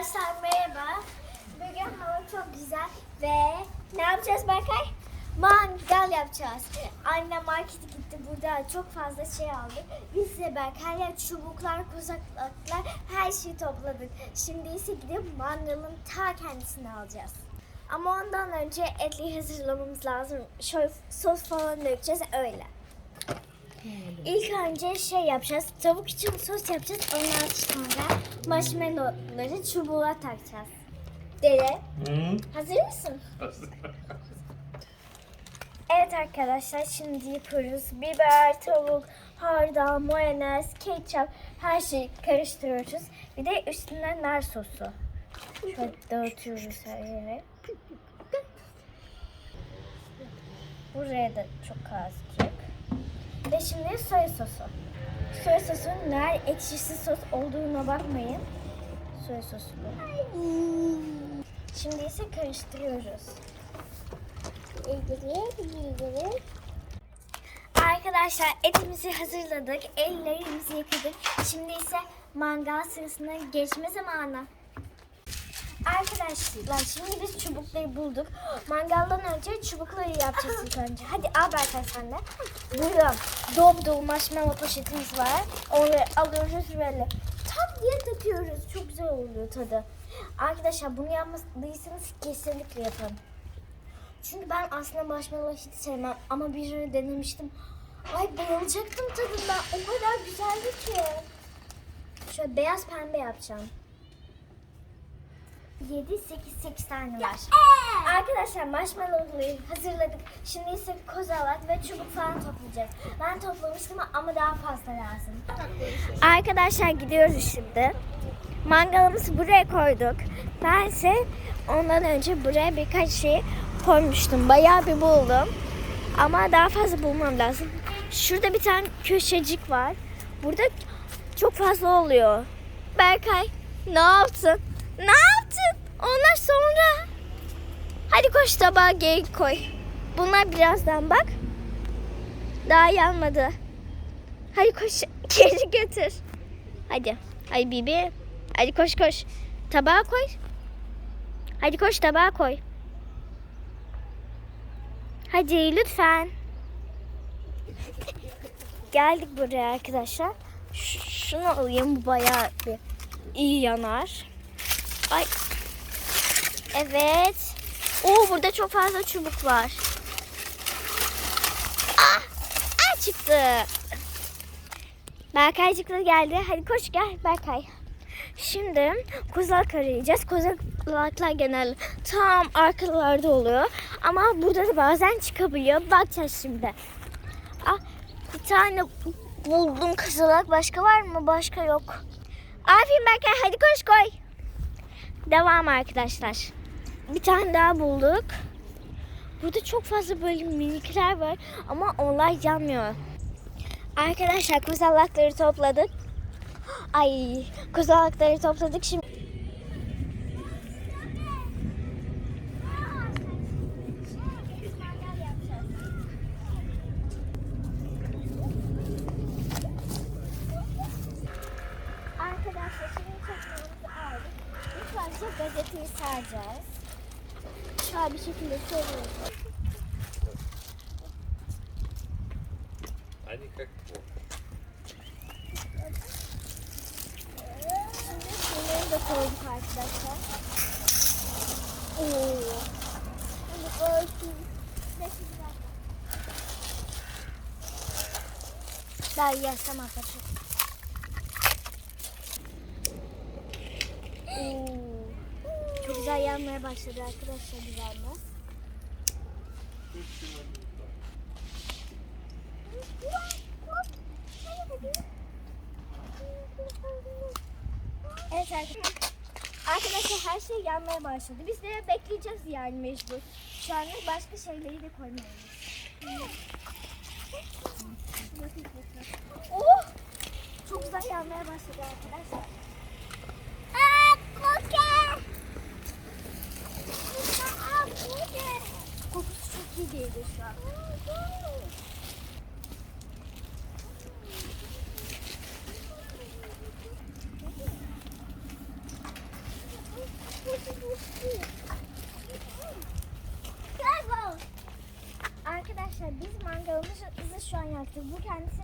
Arkadaşlar merhaba. Bugün hava çok güzel ve ne yapacağız Berkay? Mangal yapacağız. Annem markete gitti. Burada çok fazla şey aldık. Biz de Berkay'la çubuklar, kozaklar her şeyi topladık. Şimdi ise gidip mangalın ta kendisini alacağız. Ama ondan önce etli hazırlamamız lazım. Şöyle sos falan dökeceğiz öyle. İlk önce şey yapacağız. Tavuk için sos yapacağız. Ondan sonra marshmallowları çubuğa takacağız. Dede, Hı? hazır mısın? Evet arkadaşlar şimdi yapıyoruz. Biber, tavuk, hardal, mayonez, ketçap her şeyi karıştırıyoruz. Bir de üstüne nar sosu. Şöyle dağıtıyoruz her yere. Buraya da çok azıcık. Ve şimdi soya sosu. Soya sosu nar ekşisi sos olduğuna bakmayın. Soya sosu bu. Şimdi ise karıştırıyoruz. Arkadaşlar etimizi hazırladık. Ellerimizi yıkadık. Şimdi ise mangal sırasına geçme zamanı. Arkadaşlar şimdi biz çubukları bulduk. Mangaldan önce çubukları yapacağız ilk önce. Hadi al Berkay sen de. Burada dop dolu marshmallow poşetimiz var. Onları alıyoruz böyle. Tam diye takıyoruz. Çok güzel oluyor tadı. Arkadaşlar bunu yapmadıysanız kesinlikle yapın. Çünkü ben aslında marshmallow hiç sevmem ama bir ara denemiştim. Ay bayılacaktım tadından. O kadar güzeldi ki. Şöyle beyaz pembe yapacağım. 7, 8, 8 tane var. Arkadaşlar marshmallowları hazırladık. Şimdi ise kozalak ve çubuk falan toplayacağız. Ben toplamıştım ama daha fazla lazım. Arkadaşlar gidiyoruz şimdi. Mangalımızı buraya koyduk. Ben ise ondan önce buraya birkaç şey koymuştum. Bayağı bir buldum. Ama daha fazla bulmam lazım. Şurada bir tane köşecik var. Burada çok fazla oluyor. Berkay ne yaptın? Ne yaptın? Onlar sonra. Hadi koş tabağa geri koy. Bunlar birazdan bak. Daha yanmadı. Hadi koş geri götür. Hadi. Hadi Bibi. Hadi koş koş. Tabağa koy. Hadi koş tabağa koy. Hadi lütfen. Geldik buraya arkadaşlar. Şunu alayım bu bayağı bir iyi yanar. Evet. Oo burada çok fazla çubuk var. Ah! Ah çıktı. Berkaycık da geldi. Hadi koş gel Berkay. Şimdi kozalak arayacağız. Kozalaklar genel tam arkalarda oluyor. Ama burada da bazen çıkabiliyor. Bakacağız şimdi. Ah, bir tane buldum kozalak. Başka var mı? Başka yok. Aferin Berkay hadi koş koy. Devam arkadaşlar. Bir tane daha bulduk. Burada çok fazla böyle minikler var ama onlar yanmıyor. Arkadaşlar kozalakları topladık. Ay kozalakları topladık şimdi. Arkadaşlar şimdi teknemizi aldık. İlk başta gazeteyi Şöyle bir şekilde seriyoruz. Hadi kalk. Şimdi şunları da koyduk arkadaşlar. Oo. Şimdi koyduk. Ben yesem arkadaşlar. Oo. Çok güzel yanmaya başladı arkadaşlar biberler. Evet arkadaşlar. Arkadaşlar her şey yanmaya başladı. Biz de bekleyeceğiz yani mecbur. Şu anlık başka şeyleri de koymuyoruz. Oh! Çok güzel yanmaya başladı arkadaşlar. Aa, koke! Aa, koke! Kokusu çok iyi geliyor şu an.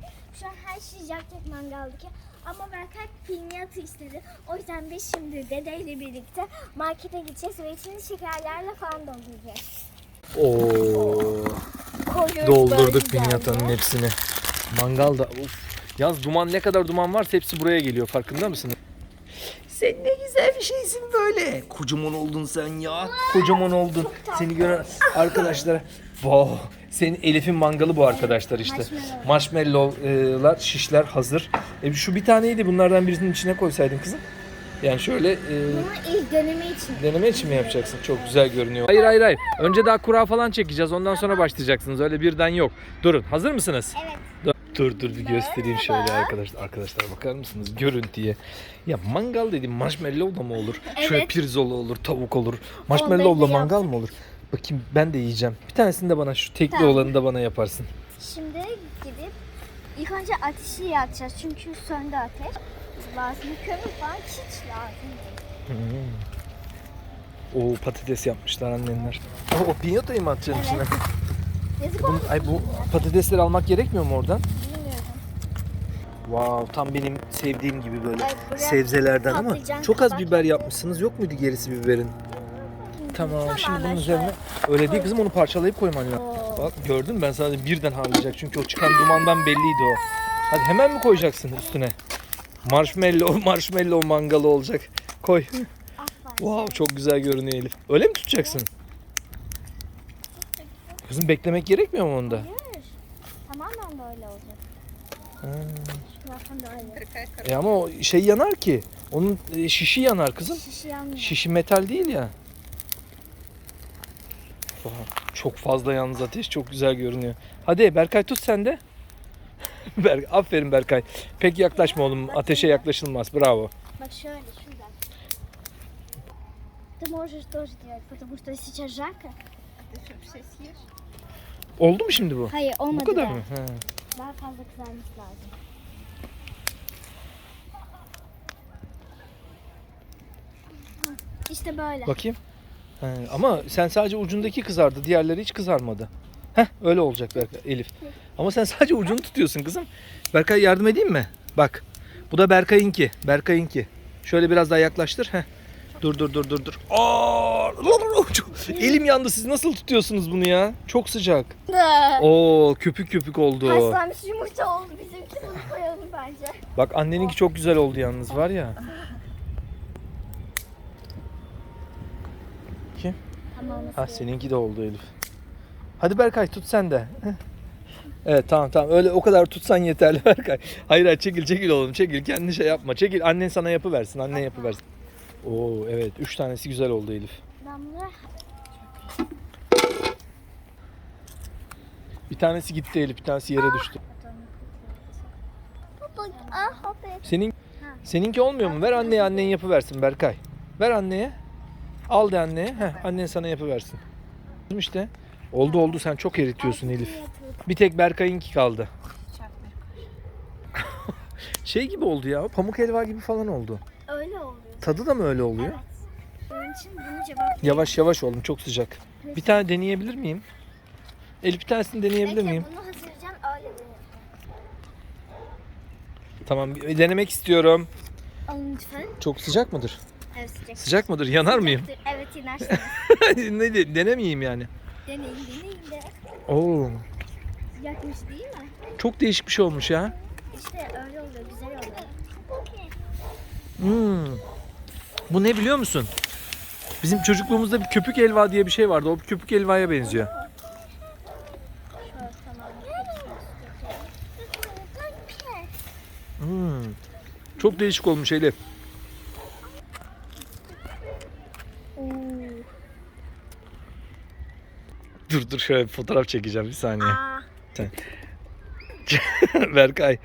Kendisi şu an her şeyi yakacak mangaldaki. Ama Berkay pinyatı istedi. O yüzden biz şimdi dedeyle birlikte markete gideceğiz ve içini şekerlerle falan dolduracağız. Oo. Koyuyoruz Doldurduk böyle pinyatanın güzelce. hepsini. Mangalda of. Yaz duman ne kadar duman varsa hepsi buraya geliyor farkında mısın? Sen ne güzel bir şeysin böyle. Kocaman oldun sen ya. Kocaman oldun. Seni gören arkadaşlara. Wow. Senin Elif'in mangalı bu arkadaşlar işte. marshmallow. Marshmallow'lar, şişler hazır. E şu bir taneydi bunlardan birisinin içine koysaydın kızım. Yani şöyle e, Bunu ilk deneme için. Deneme için mi yapacaksın? Çok güzel görünüyor. Hayır hayır hayır. Önce daha kura falan çekeceğiz. Ondan sonra başlayacaksınız. Öyle birden yok. Durun. Hazır mısınız? Evet. Dur dur, bir göstereyim şöyle arkadaşlar. Arkadaşlar bakar mısınız görüntüye? Ya mangal dedim marshmallow da mı olur? Şöyle Evet. pirzola olur, tavuk olur. Marshmallow'la belli mangal mı olur? Bakayım ben de yiyeceğim. Bir tanesini de bana şu tekli Tamam. olanı da bana yaparsın. Şimdi gidip ilk önce ateşi yakacağız çünkü söndü ateş. Lazım kömür falan hiç lazım değil. Oo patates yapmışlar annenler. Oo, o pinyatayı mı atacaksın içine? Yazık olmuş. ay bu patatesleri almak gerekmiyor mu oradan? Bilmiyorum. Wow, tam benim sevdiğim gibi böyle Ay, buraya sebzelerden ama patlıcan, çok az biber yapmışsınız. Yok muydu gerisi biberin? Tamam, şimdi bunun üzerine öyle değil kızım onu parçalayıp koyman lazım. Bak gördün mü? ben sana dedim birden harlayacak çünkü o çıkan dumandan belliydi o. Hadi hemen mi koyacaksın üstüne? Marshmallow, marshmallow mangalı olacak. Koy. Wow çok güzel görünüyor Elif. Öyle mi tutacaksın? Kızım beklemek gerekmiyor mu onda? Hayır. Tamamen böyle olacak. Ha. Zaten böyle. E ama o şey yanar ki. Onun e, şişi yanar kızım. Şişi yanmıyor. Şişi metal değil ya. Vay, Çok fazla yalnız ateş çok güzel görünüyor. Hadi Berkay tut sen de. Ber Aferin Berkay. Pek yaklaşma oğlum. Ateşe yaklaşılmaz. Bravo. Bak şöyle şuradan. Ты можешь тоже делать, потому что сейчас жарко. Oldu mu şimdi bu? Hayır olmadı Bu kadar daha. mı? He. Daha fazla kızarması lazım. İşte böyle. Bakayım. He, ama sen sadece ucundaki kızardı. Diğerleri hiç kızarmadı. Heh öyle olacak Berkay, Elif. Ama sen sadece ucunu tutuyorsun kızım. Berkay yardım edeyim mi? Bak. Bu da Berkay'ınki. Berkay'ınki. Şöyle biraz daha yaklaştır. Heh. Dur dur dur dur dur. Aa! Elim yandı. Siz nasıl tutuyorsunuz bunu ya? Çok sıcak. Oo köpük köpük oldu. Haşlanmış yumurta oldu bizimki bunu koyalım bence. Bak anneninki çok güzel oldu yalnız var ya. Tamam. Ha seninki de oldu Elif. Hadi Berkay tut sen de. Evet tamam tamam öyle o kadar tutsan yeterli Berkay. Hayır hayır çekil çekil oğlum çekil kendi şey yapma. Çekil annen sana yapıversin annen yapıversin. Oo evet üç tanesi güzel oldu Elif. Bir tanesi gitti Elif bir tanesi yere düştü. Senin seninki olmuyor mu? Ver anneye annen yapıversin Berkay. Ver anneye. Al de anneye. Heh, annen sana yapıversin. İşte. Oldu oldu sen çok eritiyorsun Elif. Bir tek Berkay'ınki kaldı. şey gibi oldu ya. Pamuk helva gibi falan oldu. Öyle oluyor. Tadı da mı öyle oluyor? Evet. Onun için bunu cevap Yavaş yavaş oğlum çok sıcak. Bir tane deneyebilir miyim? Elif bir tanesini deneyebilir Bekle, miyim? bunu hazırlayacağım öyle. Tamam denemek istiyorum. Alın lütfen. Çok sıcak mıdır? Evet sıcak. Sıcak mıdır? Yanar mıyım? Evet inersiniz. ne de- denemeyeyim yani. deneyin deneyin de. Oo, Yakmış değil mi? çok değişik bir şey olmuş ya. İşte öyle oluyor güzel oluyor. Hmm. Bu ne biliyor musun? Bizim çocukluğumuzda bir köpük helva diye bir şey vardı. O bir köpük helvaya benziyor. Şöyle tamam. Hmm. Çok değişik olmuş Elif. Oo. Dur dur şöyle bir fotoğraf çekeceğim bir saniye. Berkay.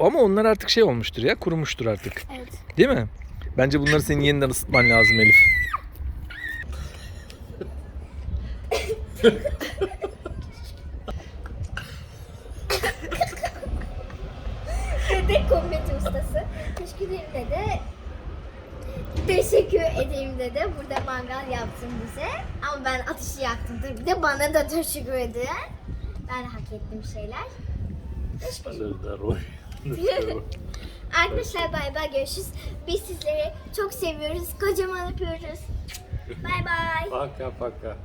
Ama onlar artık şey olmuştur ya kurumuştur artık. Evet. Değil mi? Bence bunları senin yeniden ısıtman lazım Elif. Dede komedi ustası. Teşekkür ederim dede. Teşekkür edeğimde de burada mangal yaptın bize. Ama ben ateşi yaktım tabii. Bir de bana da teşekkür ediyor. Ben hak ettim şeyler. Arkadaşlar bay bay görüşürüz. Biz sizleri çok seviyoruz. Kocaman öpüyoruz. Bay bay. Paka paka.